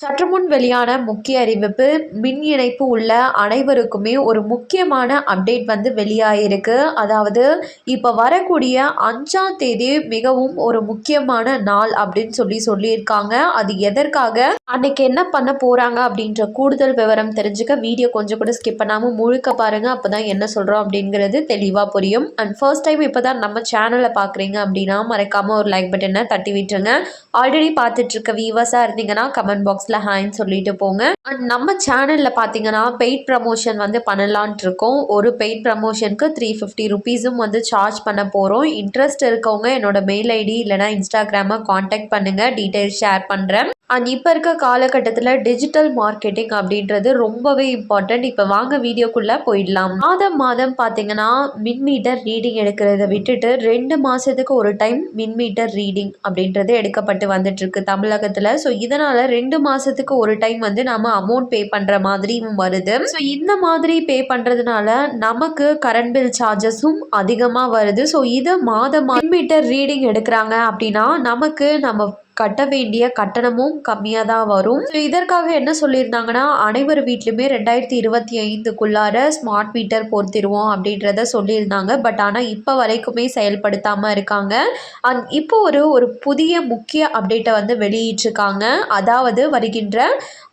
சற்று முன் வெளியான முக்கிய அறிவிப்பு மின் இணைப்பு உள்ள அனைவருக்குமே ஒரு முக்கியமான அப்டேட் வந்து வெளியாகிருக்கு அதாவது இப்போ வரக்கூடிய அஞ்சாம் தேதி மிகவும் ஒரு முக்கியமான நாள் அப்படின்னு சொல்லி சொல்லியிருக்காங்க. அது எதற்காக? அன்னைக்கு என்ன பண்ண போகிறாங்க அப்படின்ற கூடுதல் விவரம் தெரிஞ்சுக்க வீடியோ கொஞ்சம் கூட ஸ்கிப் பண்ணாமல் முழுக்க பாருங்கள் அப்போ தான் என்ன சொல்கிறோம் அப்படிங்கிறது தெளிவாக புரியும். அண்ட் ஃபர்ஸ்ட் டைம் இப்போ தான் நம்ம சேனலை பார்க்குறீங்க அப்படின்னா மறக்காமல் ஒரு லைக் பட்டனை தட்டி விட்டுருங்க. ஆல்ரெடி பார்த்துட்ருக்க வீவர்ஸாக இருந்தீங்கன்னா கமெண்ட் பாக்ஸ் பாக்ஸில் ஹாய்ன்னு சொல்லிட்டு போங்க. அண்ட் நம்ம சேனலில் பார்த்தீங்கன்னா பெய்ட் ப்ரமோஷன் வந்து பண்ணலான்ட்டு இருக்கோம். ஒரு பெய்ட் ப்ரமோஷனுக்கு த்ரீ ஃபிஃப்டி ருபீஸும் வந்து சார்ஜ் பண்ண போகிறோம் இன்ட்ரெஸ்ட் இருக்கவங்க என்னோட மெயில் ஐடி இல்லைனா இன்ஸ்டாகிராமை காண்டாக்ட் பண்ணுங்கள் டீட்டெயில்ஸ் ஷேர் பண்ணுறேன் அண்ட் இப்போ இருக்க காலகட்டத்தில் டிஜிட்டல் மார்க்கெட்டிங் அப்படின்றது ரொம்பவே இம்பார்ட்டண்ட் இப்போ வாங்க வீடியோக்குள்ளே போயிடலாம். மாதம் மாதம் பார்த்தீங்கன்னா மின் மீட்டர் ரீடிங் எடுக்கிறத விட்டுட்டு ரெண்டு மாதத்துக்கு ஒரு டைம் மின் மீட்டர் ரீடிங் அப்படின்றது எடுக்கப்பட்டு வந்துட்டுருக்கு தமிழகத்தில். ஸோ இதனால் ரெண்டு மாதத்துக்கு ஒரு டைம் வந்து நம்ம அமௌண்ட் பே பண்ணுற மாதிரியும் வருது. ஸோ இந்த மாதிரி பே பண்ணுறதுனால நமக்கு கரண்ட் பில் சார்ஜஸும் அதிகமாக வருது. ஸோ இதை மாதம் மின் மீட்டர் ரீடிங் எடுக்கிறாங்க அப்படின்னா நமக்கு நம்ம கட்ட வேண்டிய கட்டணமும் கம்மியாக தான் வரும். இதற்காக என்ன சொல்லியிருந்தாங்கன்னா அனைவர் வீட்லையுமே ரெண்டாயிரத்தி இருபத்தி ஐந்துக்குள்ளார ஸ்மார்ட் மீட்டர் பொறுத்திருவோம் அப்படின்றத சொல்லியிருந்தாங்க. பட் ஆனால் இப்போ வரைக்குமே செயல்படுத்தாமல் இருக்காங்க. அந் இப்போ ஒரு ஒரு புதிய முக்கிய அப்டேட்டை வந்து வெளியிட்டிருக்காங்க. அதாவது வருகின்ற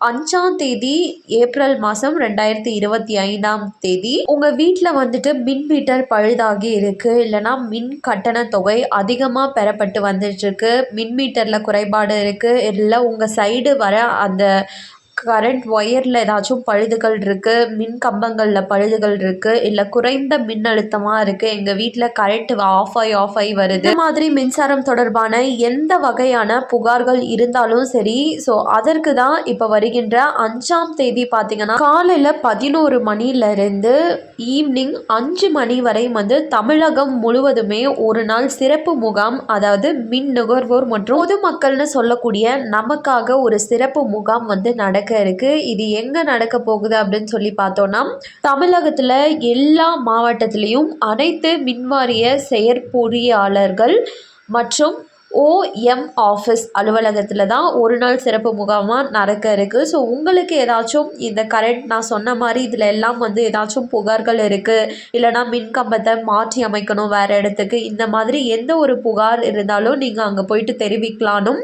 அஞ்சாம் தேதி ஏப்ரல் மாதம் ரெண்டாயிரத்தி இருபத்தி ஐந்தாம் தேதி உங்கள் வீட்டில் வந்துட்டு மின் மீட்டர் பழுதாகி இருக்குது இல்லைனா மின் கட்டண தொகை அதிகமாக பெறப்பட்டு வந்துட்டுருக்கு மின் மீட்டரில் குறை குறைபாடு இருக்குது இல்லை உங்கள் சைடு வர அந்த கரண்ட் ஒயரில் ஏதாச்சும் பழுதுகள் இருக்குது மின் கம்பங்களில் பழுதுகள் இருக்குது இல்லை குறைந்த மின்னழுத்தமாக இருக்குது எங்கள் வீட்டில் கரண்ட் ஆஃப் ஆகி ஆஃப் ஆகி வருது. இந்த மாதிரி மின்சாரம் தொடர்பான எந்த வகையான புகார்கள் இருந்தாலும் சரி ஸோ அதற்கு தான் இப்போ வருகின்ற அஞ்சாம் தேதி பார்த்தீங்கன்னா காலையில் பதினோரு மணிலேருந்து ஈவினிங் அஞ்சு மணி வரை வந்து தமிழகம் முழுவதுமே ஒரு நாள் சிறப்பு முகாம் அதாவது மின் நுகர்வோர் மற்றும் பொதுமக்கள்னு சொல்லக்கூடிய நமக்காக ஒரு சிறப்பு முகாம் வந்து நடக்கும் நடக்க இருக்குது இது எங்கே நடக்க போகுது அப்படின்னு சொல்லி பார்த்தோன்னா தமிழகத்தில் எல்லா மாவட்டத்திலையும் அனைத்து மின்வாரிய செயற்பொறியாளர்கள் மற்றும் ஓஎம் ஆஃபீஸ் அலுவலகத்தில் தான் ஒரு நாள் சிறப்பு முகாமாக நடக்க இருக்குது ஸோ உங்களுக்கு ஏதாச்சும் இந்த கரண்ட் நான் சொன்ன மாதிரி இதில் எல்லாம் வந்து ஏதாச்சும் புகார்கள் இருக்குது இல்லைனா மின்கம்பத்தை மாற்றி அமைக்கணும் வேறு இடத்துக்கு. இந்த மாதிரி எந்த ஒரு புகார் இருந்தாலும் நீங்கள் அங்கே போயிட்டு தெரிவிக்கலானும்.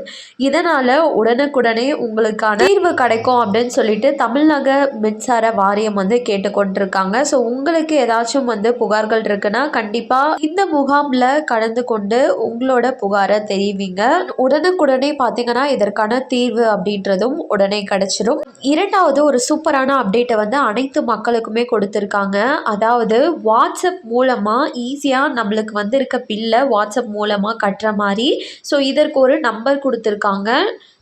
இதனால் உடனுக்குடனே உங்களுக்கான தீர்வு கிடைக்கும் அப்படின்னு சொல்லிட்டு தமிழ்நக மின்சார வாரியம் வந்து கேட்டுக்கொண்டிருக்காங்க. ஸோ உங்களுக்கு ஏதாச்சும் வந்து புகார்கள் இருக்குன்னா கண்டிப்பாக இந்த முகாமில் கலந்து கொண்டு உங்களோட புகாரை தெரிவிங்க உடனுக்குடனே பார்த்தீங்கன்னா இதற்கான தீர்வு அப்படின்றதும் உடனே கிடச்சிடும் இரண்டாவது ஒரு சூப்பரான அப்டேட்டை வந்து அனைத்து மக்களுக்குமே கொடுத்துருக்காங்க. அதாவது வாட்ஸ்அப் மூலமாக ஈஸியாக நம்மளுக்கு வந்து இருக்க பில்லை வாட்ஸ்அப் மூலமாக கட்டுற மாதிரி. ஸோ இதற்கு ஒரு நம்பர் கொடுத்துருக்காங்க.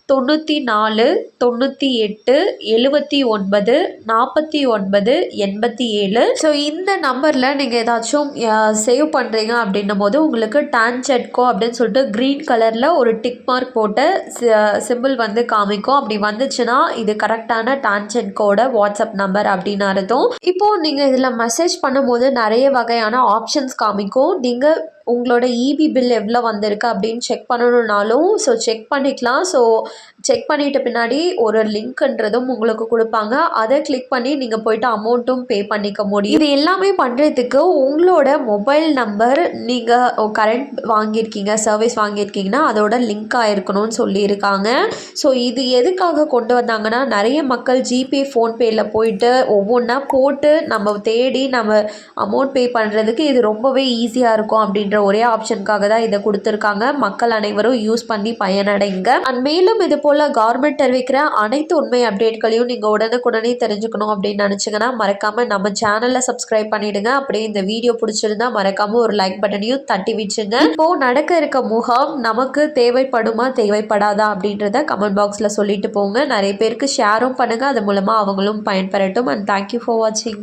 தொண்ணூற்றி நாலு தொண்ணூற்றி எட்டு எழுபத்தி ஒன்பது நாற்பத்தி ஒன்பது எண்பத்தி ஏழு ஸோ இந்த நம்பரில் நீங்கள் ஏதாச்சும் சேவ் பண்ணுறீங்க அப்படின்னும் போது உங்களுக்கு டான்செட்கோ அப்படின்னு சொல்லிட்டு க்ரீன் கலரில் ஒரு டிக் மார்க் போட்டு சிம்பிள் வந்து காமிக்கும். அப்படி வந்துச்சுன்னா இது கரெக்டான டான்செட்கோட வாட்ஸ்அப் நம்பர் அப்படின்னு அர்த்தம். இப்போது நீங்கள் இதில் மெசேஜ் பண்ணும்போது நிறைய வகையான ஆப்ஷன்ஸ் காமிக்கும். நீங்கள் உங்களோட இபி பில் எவ்வளோ வந்திருக்கு அப்படின்னு செக் பண்ணணுன்னாலும் ஸோ செக் பண்ணிக்கலாம். ஸோ செக் பண்ணிட்ட பின்னாடி ஒரு லிங்க்ன்றதும் உங்களுக்கு கொடுப்பாங்க. அதை கிளிக் பண்ணி நீங்கள் போயிட்டு அமௌண்ட்டும் பே பண்ணிக்க முடியும். இது எல்லாமே பண்ணுறதுக்கு உங்களோட மொபைல் நம்பர் நீங்கள் கரண்ட் வாங்கியிருக்கீங்க சர்வீஸ் வாங்கியிருக்கீங்கன்னா அதோட லிங்க் ஆகிருக்கணும்னு சொல்லியிருக்காங்க. ஸோ இது எதுக்காக கொண்டு வந்தாங்கன்னா நிறைய மக்கள் ஜிபே ஃபோன்பேயில் போயிட்டு ஒவ்வொன்றா போட்டு நம்ம தேடி நம்ம அமௌண்ட் பே பண்ணுறதுக்கு இது ரொம்பவே ஈஸியாக இருக்கும் அப்படின்னு அப்படின்ற ஒரே ஆப்ஷனுக்காக தான் இதை கொடுத்துருக்காங்க. மக்கள் அனைவரும் யூஸ் பண்ணி பயனடைங்க. அண்ட் மேலும் இது போல் கவர்மெண்ட் தெரிவிக்கிற அனைத்து உண்மை அப்டேட்களையும் நீங்கள் உடனுக்குடனே தெரிஞ்சுக்கணும் அப்படின்னு நினச்சிங்கன்னா மறக்காமல் நம்ம சேனலை சப்ஸ்கிரைப் பண்ணிடுங்க. அப்படியே இந்த வீடியோ பிடிச்சிருந்தா மறக்காமல் ஒரு லைக் பட்டனையும் தட்டி விட்டுருங்க இப்போது நடக்க இருக்க முகாம் நமக்கு தேவைப்படுமா தேவைப்படாதா அப்படின்றத கமெண்ட் பாக்ஸில் சொல்லிட்டு போங்க. நிறைய பேருக்கு ஷேரும் பண்ணுங்கள் அது மூலமாக அவங்களும் பயன்பெறட்டும். அண்ட் தேங்க்யூ ஃபார் வாட்சிங்